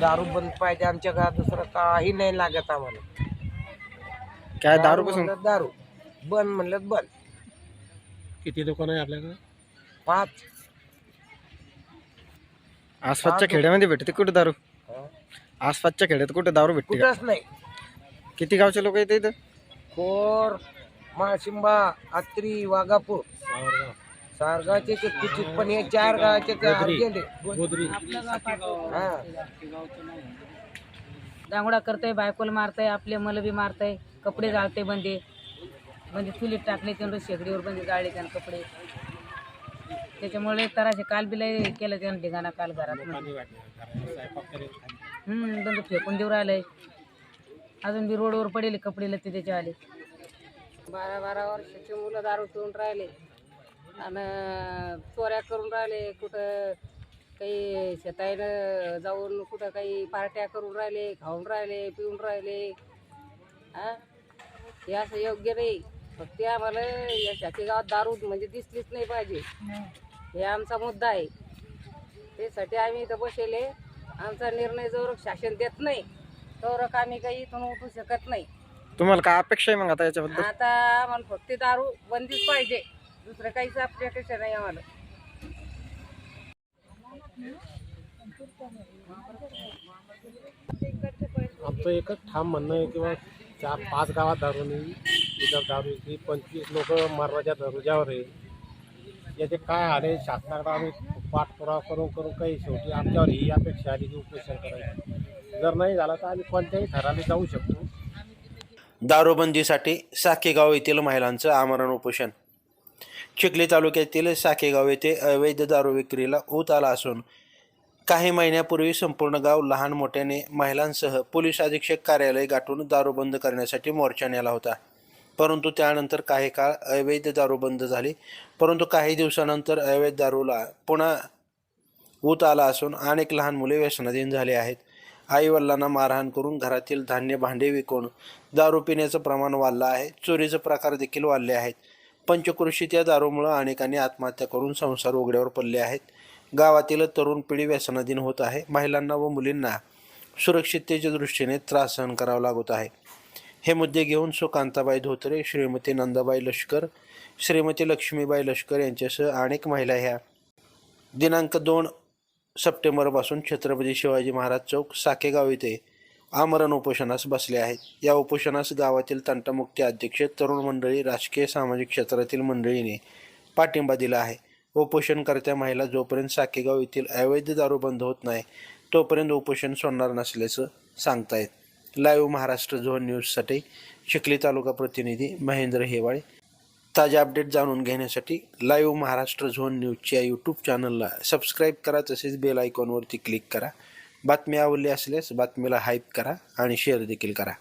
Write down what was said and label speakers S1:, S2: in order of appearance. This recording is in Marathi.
S1: दारू बंद पाहिजे आमच्या घरात दुसरं काही नाही लागत आम्हाला.
S2: काय दारू पासून?
S1: म्हणलं दारू. बंद म्हणलं बंद
S3: किती दुकान आहे आपल्याकडे?
S1: पाच.
S2: आसपासच्या खेड्यामध्ये भेटते कुठे दारू?
S1: हं?
S2: आसपासच्या खेड्यात कुठे दारू भेटते? का?
S1: कुठंच नाही.
S2: किती गावचे लोक येते इथं?
S1: कोर माळशिंबा आत्री वाघापूर. सारगावचे ते कुचित पण हे चार गावाचे ते
S3: गोदरी.
S1: अर्जंट
S3: गोदरी.
S1: हा.
S4: दांगोडा करतय बायकोला मारतय आपले मला बी मारतय कपडे जाळते बंदे. म्हणजे चुलीत टाकले त्यानं शेगडीवर बंदे जाळले त्यानं कपडे. त्याच्यामुळे तराशे काल बी लय केलं त्यानं ढिगाणा काल घरात. हम्म बंद फेकून देऊ राहिलंय. अजून बी रोडवर पडेल कपडे लत्ते त्याचे आले बारा बारा वर्षाचे मुलं दारू पिऊन राहिले. आणि चोऱ्या करून राहिले कुठं काही शेताईनं जाऊन कुठं काही पार्ट्या करून राहिले खाऊन राहिले पिऊन राहिले. हा? हे असं योग्य नाही. फक्त आम्हाला या शाती गावात दारू म्हणजे दिसलीच नाही पाहिजे. हे आमचा मुद्दा आहे. त्यासाठी आम्ही इथं बसेले आमचा निर्णय जर शासन देत नाही तर आम्ही काही इथून उठू शकत नाही.
S2: तुम्हाला काय अपेक्षा आहे मग आता याच्याबद्दल?
S4: आता आम्हाला फक्त दारू बंदीच पाहिजे. दुसरं काहीच अपेक्षा नाही आम्हाला
S3: आमचं एकच ठाम म्हणणं आहे किंवा चार पाच गावात दारू नाही इथं दारू विकली पंचवीस लोक मरणाच्या दर्जावर आहे याचे काय आले शासनाकडे आम्ही पाठपुरावा करून करून काही शेवटी आमच्यावर ही अपेक्षा आली की उपोषण करायचं. जर नाही झालं तर आम्ही कोणत्याही थराने जाऊ शकतो.
S5: दारूबंदीसाठी साकेगाव येथील महिलांचं आमरण उपोषण. चिखली तालुक्यातील साखेगाव येथे अवैध दारू विक्रीला ऊत आला असून काही महिन्यापूर्वी संपूर्ण गाव लहान मोठ्याने महिलांसह पोलीस अधीक्षक कार्यालय गाठून दारू बंद करण्यासाठी मोर्चा नेला होता. परंतु त्यानंतर काही काळ अवैध दारू बंद झाली. परंतु काही दिवसानंतर अवैध दारूला पुन्हा ऊत आला असून अनेक लहान मुले व्यसनाधीन झाले आहेत. आईवडिलांना मारहाण करून घरातील धान्य भांडे विकून दारू पिण्याचं प्रमाण वाढलं आहे. चोरीचे प्रकार देखील वाढले आहेत. पंचकृषीत या दारूमुळं अनेकांनी आत्महत्या करून संसार उघड्यावर पडले आहेत. गावातील तरुण पिढी व्यसनाधीन होत आहे. महिलांना व मुलींना सुरक्षिततेच्या दृष्टीने त्रास सहन करावा लागत आहे. हे मुद्दे घेऊन सुकांताबाई धोत्रे श्रीमती नंदाबाई लष्कर श्रीमती लक्ष्मीबाई लष्कर यांच्यासह अनेक महिला ह्या दिनांक दोन सप्टेंबरपासून छत्रपती शिवाजी महाराज चौक साकेगाव येथे आमरण उपोषणास बसले आहेत. या उपोषणास गावातील तंटामुक्ती अध्यक्ष तरुण मंडळी राजकीय सामाजिक क्षेत्रातील मंडळीने पाठिंबा दिला आहे. उपोषणकर्त्या महिला जोपर्यंत साकेगाव येथील अवैध दारू बंद होत नाही तोपर्यंत उपोषण सोडणार नसल्याचं सांगतायत. लाईव्ह महाराष्ट्र झोन न्यूजसाठी चिखली तालुका प्रतिनिधी महेंद्र हेवाळे. ताजे अपडेट जाणून घेण्यासाठी लाईव्ह महाराष्ट्र झोन न्यूजच्या यूट्यूब चॅनलला सबस्क्राईब करा तसेच बेल आयकॉनवरती क्लिक करा. बातमी आवडली असल्यास बातमीला हाईप करा आणि शेअर देखील करा.